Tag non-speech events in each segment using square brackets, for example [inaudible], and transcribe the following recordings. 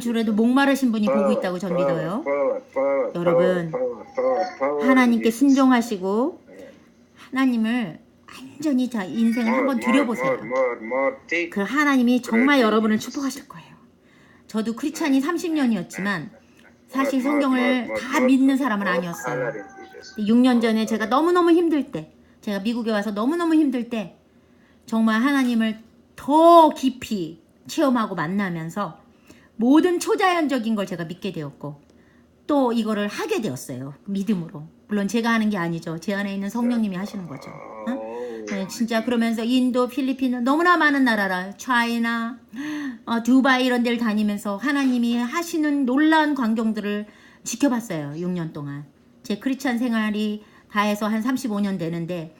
주라도 목마르신 분이 보고 있다고 전 믿어요. 여러분, 하나님께 순종하시고 하나님을 완전히 자 인생을 한번 들여보세요. 그 하나님이 정말 여러분을 축복하실 거예요. 저도 크리스찬이 30년이었지만 사실 성경을 다 믿는 사람은 아니었어요. 6년 전에 제가 너무너무 힘들 때, 제가 미국에 와서 너무너무 힘들 때, 정말 하나님을 더 깊이 체험하고 만나면서 모든 초자연적인 걸 제가 믿게 되었고, 또 이거를 하게 되었어요. 믿음으로. 물론 제가 하는 게 아니죠. 제 안에 있는 성령님이 하시는 거죠. 응? 네, 진짜 그러면서 인도, 필리핀 너무나 많은 나라라, 차이나, 어, 두바이 이런 데를 다니면서 하나님이 하시는 놀라운 광경들을 지켜봤어요. 6년 동안. 제 크리스찬 생활이 다 해서 한 35년 되는데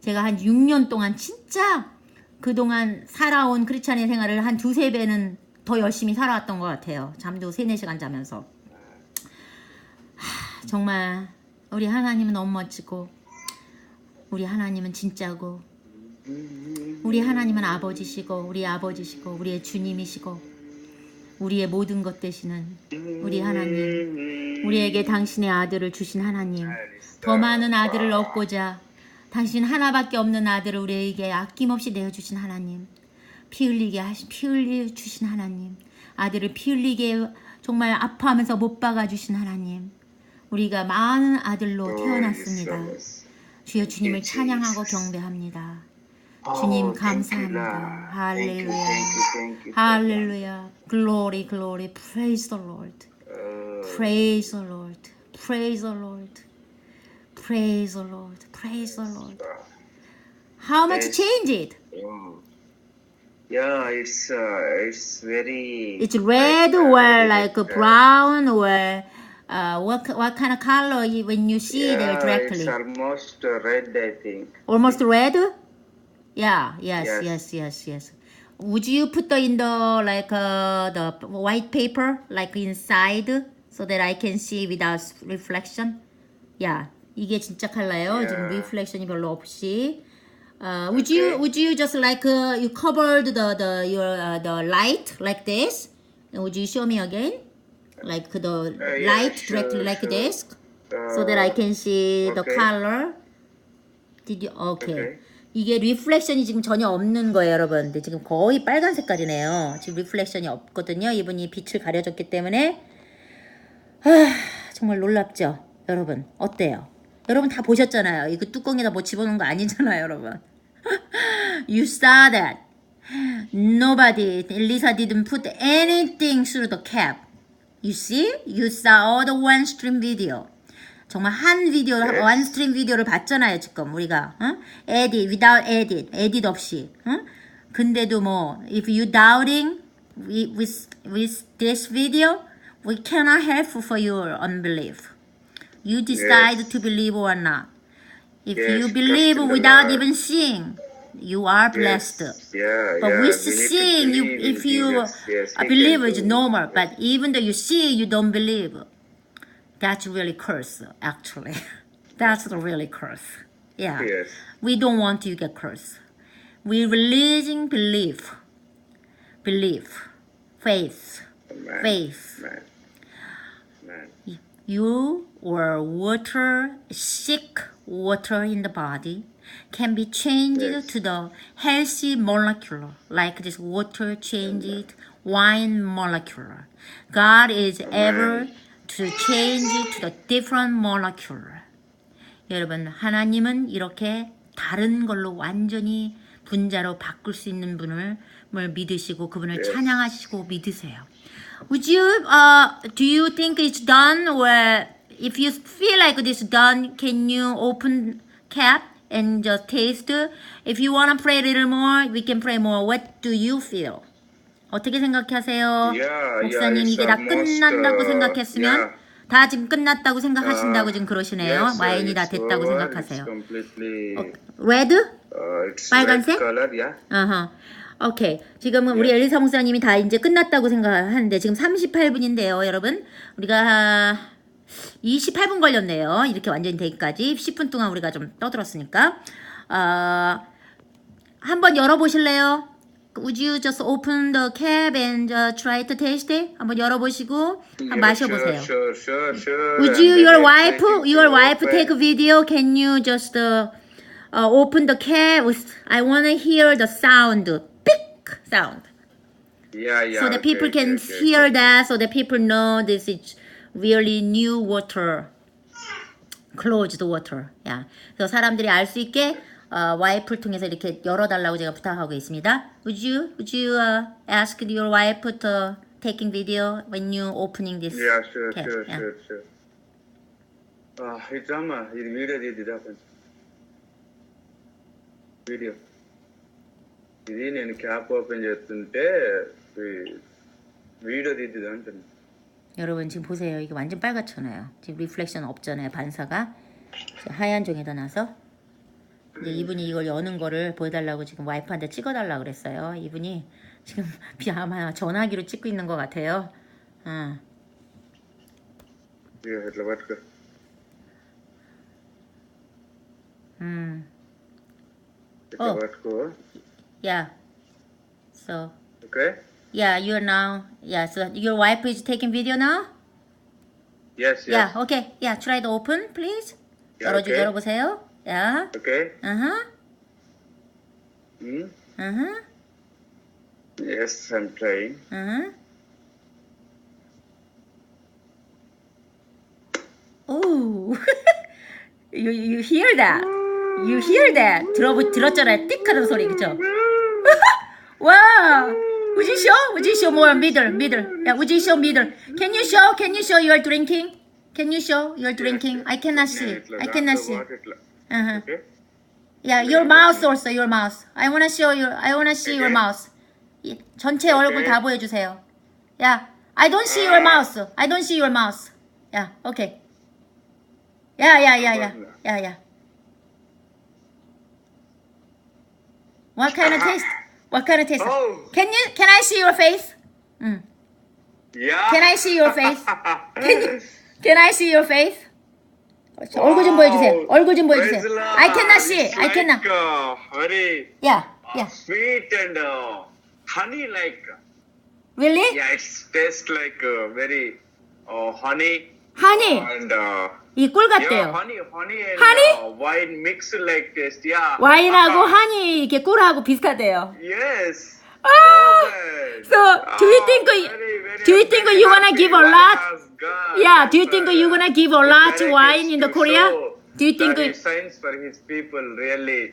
제가 한 6년 동안 진짜 그동안 살아온 크리스찬의 생활을 한 두세 배는 더 열심히 살아왔던 것 같아요. 잠도 3, 4시간 자면서. 하, 정말 우리 하나님은 너무 멋지고 우리 하나님은 진짜고 우리 하나님은 아버지시고 우리 아버지시고 우리의 주님이시고 우리의 모든 것 되시는 우리 하나님 우리에게 당신의 아들을 주신 하나님 더 많은 아들을 얻고자 당신 하나밖에 없는 아들을 우리에게 아낌없이 내어주신 하나님 피 흘리게 하신 피 흘리 주신 하나님 아들을 피 흘리게 정말 아파하면서 못 박아 주신 하나님 우리가 많은 아들로 태어났습니다. 주여 주님을 찬양하고 경배합니다. 주님 감사합니다. 할렐루야. 할렐루야. Glory, glory. Praise the Lord. Praise the Lord. Praise the Lord. Praise the Lord. Praise the Lord. How much change it? Yeah, it's uh, it's very. It's red or like brown or uh, what what kind of color you- when you see it yeah, directly? It's almost uh, red, I think. Almost red? Yeah, yes, Yes. yes, yes, yes. Would you put the in the like uh, the white paper like inside so that I can see without reflection? Yeah, 이게 진짜 컬러예요. 지금 Yeah. reflection이 별로 없이. Uh, would you Okay. would you just like uh, you covered the the your uh, the light like this? And would you show me again? Like the yeah, light sure, directly like sure. this, so that I can see the okay. color. Did you? Okay. Okay. 이게 리플렉션이 지금 전혀 없는 거예요, 여러분. 근데 지금 거의 빨간 색깔이네요. 지금 리플렉션이 없거든요. 이분이 빛을 가려줬기 때문에. 아, 정말 놀랍죠? 여러분, 어때요? 여러분 다 보셨잖아요. 이거 뚜껑에다 뭐 집어넣은 거 아니잖아요, 여러분. You saw that. Nobody, Lisa didn't put anything through the cap. You see? You saw all the one stream video. 정말 한 비디오, 원 스트림 비디오를 봤잖아요, 지금 우리가. 어? edit, without edit, edit 없이. 어? 근데도 뭐, if you doubting with, with, with this video, we cannot help for your unbelief. You decide Yes. to believe or not. If Yes, you believe without even seeing, you are blessed. Yes. Yeah, But yeah. with we need to seeing, you, if you Yes, we believe, can it's do. normal. But even though you see, you don't believe. That's really curse, actually. [laughs] That's the really curse. Yeah. Yes. We don't want you to get cursed. We releasing belief, belief, faith, Man. faith. Man. Man. You or water, sick water in the body can be changed Yes. to the healthy molecule, like this water changed wine molecule. God is ever to change to the different molecule. 여러분, 하나님은 이렇게 다른 걸로 완전히 분자로 바꿀 수 있는 분을 을 믿으시고 그분을 Yes. 찬양하시고 믿으세요. Would you uh do you think it's done or if you feel like it's done, can you open cap and just taste? If you want to pray a little more, we can pray more. What do you feel? 어떻게 생각하세요? Yeah, 목사님 yeah, 이제 it's 다 끝난다고 uh, 생각했으면 yeah. 다 지금 끝났다고 생각하신다고 Uh, 지금 그러시네요. Yes, uh, 와인이 다 됐다고 over. 생각하세요. 레드? Uh, 빨간색? red color, yeah. 오케이. 지금은 우리 엘리사 목사님이 다 이제 끝났다고 생각하는데 지금 38분인데요, 여러분. 우리가 28분 걸렸네요. 이렇게 완전히 되기까지 10분 동안 우리가 좀 떠들었으니까. 어, 한번 열어보실래요? would you just open the cap and uh, try to taste it? 한번 열어보시고 한번 마셔보세요. Sure, sure, sure. Would you, your wife, your wife take a video? Can you just uh, uh, open the cap? With, I want to hear the sound, pick sound, Yeah, yeah. so that okay, people okay, can okay, hear okay. that, so that people know this is really new water, closed water. 야, 그래서 사람들이 알 수 있게 어, 와이프를 통해서 이렇게 열어달라고 제가 부탁하고 있습니다. Would you, would you uh, ask your wife to taking video when you opening this? Yeah, sure, cap? sure, Yeah. sure, sure. Ah, ఇట్రమ్మా ఇది వీడియో తీద్దిరా కొంచెం వీడియో ఇది నేను cap open చేస్తుంటే ఈ వీడియో తీద్దిదా అంటున్నా 여러분 지금 보세요. 이게 완전 빨갛잖아요. 지금 리플렉션 없잖아요. 반사가. 하얀 종이에다 놔서 이제 이분이 이걸 여는 거를 보여달라고 지금 와이프한테 찍어달라 그랬어요. 이분이 지금 [laughs] 아마 전화기로 찍고 있는 것 같아요. 아. 음. 어. 야. 써. 오케이. Yeah, you're now. Yeah, so your wife is taking video now? Yes, yes. Yeah, okay. Yeah, try to open, please. Yeah, 열어주, okay. 열어보세요. Yeah. Okay. Uh-huh. Mm? Uh-huh. Yes, I'm trying. Uh-huh. Oh. you, you hear that? You hear that? 들어, 들었잖아요. 띡 하는 소리, 그쵸? 와우! Would you show? Would you show more middle, middle? Yeah, would you show middle? Can you show? Can you show your drinking? Can you show your drinking? I cannot see. I cannot see. Uh-huh. Yeah, your mouth also, your mouth. I wanna show you. I wanna see your mouth. 전체 얼굴 다 보여주세요. Yeah, I don't see your mouth. I don't see your mouth. Yeah, okay. Yeah, yeah, yeah, yeah, yeah, yeah. What kind of taste? What kind of taste? Oh. Can you? Can I see your face? Mm. Yeah Can I see your face? [laughs] Can you? Can I see your face? 얼굴 좀 보여주세요. 얼굴 좀 보여주세요. I cannot see. I cannot. Very Yeah, yeah. sweet and uh, honey like. Really? Yeah, it tastes like uh, very uh, honey Honey. and uh, 이꿀 yeah, 같대요. honey, honey and Honey? Uh, wine mixed like taste. Yeah. 와인하고 하니 이렇게 꿀하고 비슷하대요. Yes. 아! Oh, So, do you think Ah, very, very, do you think very you wanna happy. give a Life lot? has gone. Yeah, do you think you gonna give a uh, lot Derek wine in the to Korea? Do you think that he signs for his people really?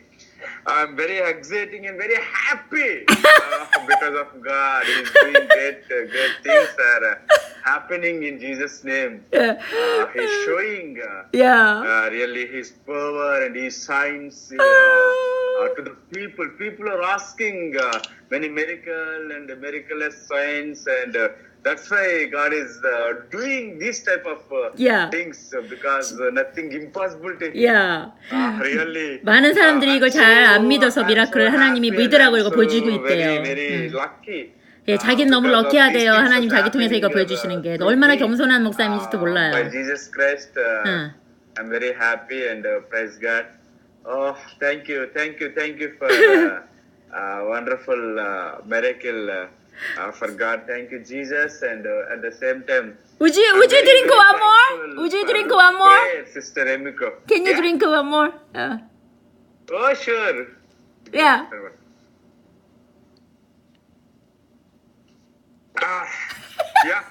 I'm very exciting and very happy uh, because of God. He's doing great, uh, great things uh, happening in Jesus' name. Yeah. Uh, he's showing uh, Yeah. uh, really his power and his signs uh, uh, to the people. People are asking uh, many miracle and miraculous signs, and uh, that's why God is uh, doing this type of uh, Yeah. things uh, because uh, nothing impossible to Him. Yeah. Uh, really. [laughs] 많은 사람들이 이걸 잘 안 믿어서 I'm 미라클을 so 하나님이 happy and 믿으라고 I'm 이거 so 보여주고 Very, 있대요. very 음. lucky. 예, 자기는 너무 럭키하대요. 하나님 자기 통해서 이거 happening, 보여주시는 게 uh, 얼마나. 겸손한 목사님인지도 Uh, 몰라요. By Jesus Christ, uh, 응. I'm very happy and uh, praise God. Oh, thank you, thank you, thank you for uh, uh, wonderful uh, miracle uh, uh, for God. Thank you, Jesus, and uh, at the same time. Would you, would you drink one more? Would you drink one more? prayer, Sister Emiko. Can you drink one more? Uh, Oh, sure. yeah. Ah, yeah.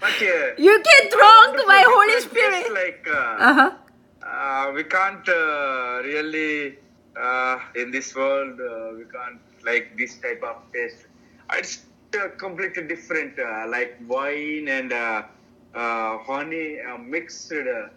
But uh, You get drunk by Holy Spirit. Like uh, Uh-huh. uh, we can't uh, really uh, in this world uh, we can't like this type of taste. It's uh, completely different, uh, like wine and uh, uh, honey uh, mixed. Uh,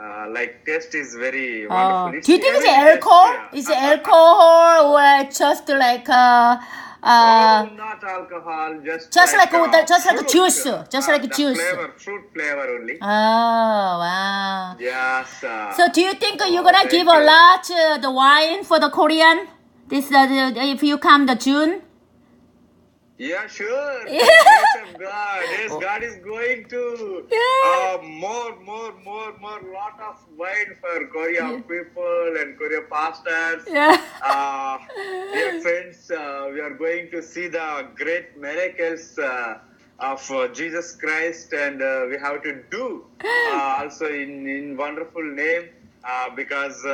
uh, like taste is very Uh, wonderful. do you think it's heavenly taste, alcohol? yeah. Is it alcohol or just like uh, uh, Oh, not alcohol, just just like uh, a- just like juice, uh, just like a the juice. Flavor, fruit flavor only. oh wow. Yes. Uh, So do you think you're gonna thank give a lot uh, the wine for the Korean? This uh, the, if you come the June. Yeah, sure. [laughs] Of God. Yes, God is going to Yeah. uh, more, more, more, more lot of wine for Korea people and Korea pastors. Yeah. Uh, dear friends, uh, we are going to see the great miracles uh, of uh, Jesus Christ, and uh, we have to do uh, also in in wonderful name uh, because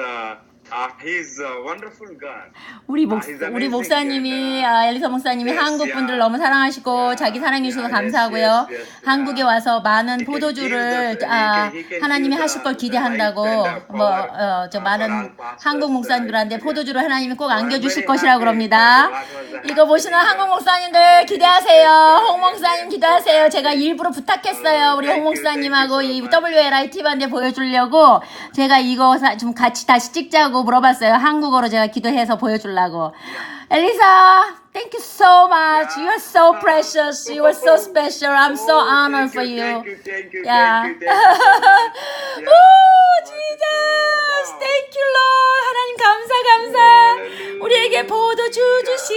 uh, uh, He's a wonderful God. 우리 목 아, he's 우리. 목사님이. 아, 엘리사 목사님이 Yes, 한국. 분들 너무 사랑하시고 Yeah. 자기 사랑해 주셔서 Yeah, yes, 감사하고요. yes, yes, yeah. 한국에 와서 많은 He can 포도주를 give the- 아, he can- he can 하나님이 give 하실 걸 the- the life 기대한다고 and the 뭐 power, 어, 저 uh, 많은 for all pastors, 한국 uh, 목사님들한테 in 포도주를 하나님이 꼭 안겨 주실 very 것이라고 happy 그럽니다. for what was the 이거 보시는. 한국 목사님들 기대하세요. 홍 목사님 기대하세요. 제가 일부러 부탁했어요. 우리 홍 목사님하고 이 WLI TV한테 보여주려고 제가 이거 사- 좀 같이 다시 찍자고 물어봤어요. 한국어로 제가 기도해서 보여주려고. 엘리사, thank you so much. You are so precious. You are so special. I'm so Oh, honored for you. Thank you, thank you, Yeah. thank you, thank you. Oh, Jesus. Thank you, Lord. 하나님 감사 감사. 우리에게 포도주 주신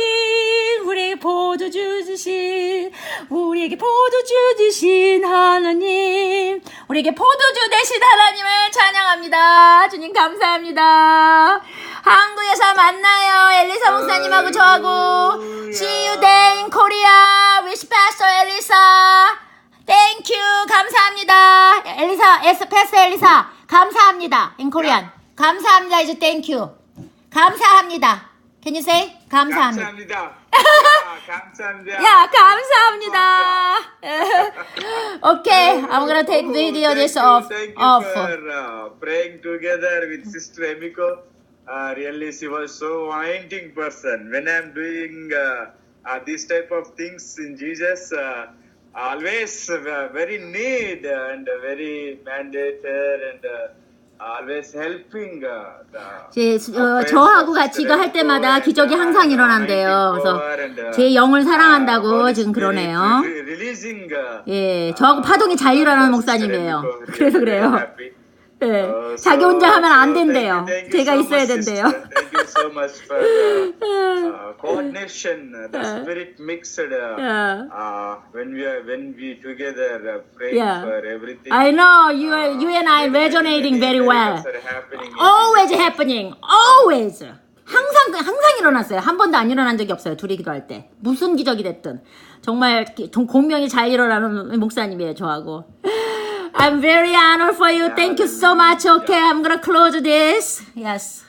우리에게 포도 주 주신 우리에게 포도 주 주신 하나님 우리에게 포도주 되신 하나님을 찬양합니다. 주님 감사합니다. 한국에서 만나요. 엘리사 목사님하고 저하고 See you there in Korea with Pastor Elisa. Thank you. 감사합니다. 엘리사, 에스 패스 엘리사. 감사합니다. In Korean. 감사합니다. 이제 thank you. 감사합니다. Can you say? 감사합니다. 감사합니다. [laughs] 야, 감사합니다. 야, 감사합니다. okay, I'm gonna take video this thank you, off. Thank you off. for uh, praying together with Sister Emiko. Uh, really, she was so anointing person. When I'm doing uh, uh, these type of things in Jesus, uh, always uh, very need and very mandated and uh, always helping. Uh, the 제, 어, 저하고 같이 이거 할 때마다 기적이 항상 일어난대요. 그래서 제 영을 사랑한다고 지금 그러네요. Releasing, uh, 예, 저하고 파동이 잘 일어나는 목사님이에요. [laughs] 그래서 그래요. 예, 자기 혼자 하면 안 된대요. 제가 있어야 된대요. Thank you so much for uh, uh, coordination, uh, the spirit mixed uh, Yeah. uh, when we are when we together uh, pray Yeah. for everything. I know you, are, you and I resonating very well. Always happening. Always. 항상 항상 일어났어요. 한 번도 안 일어난 적이 없어요. 둘이 기도할 때. 무슨 기적이 됐든 정말 기- 동- 공명이 잘 일어나는 목사님이에요. 저하고. I'm very honored for you. Thank you so much. Okay, I'm gonna close this. Yes.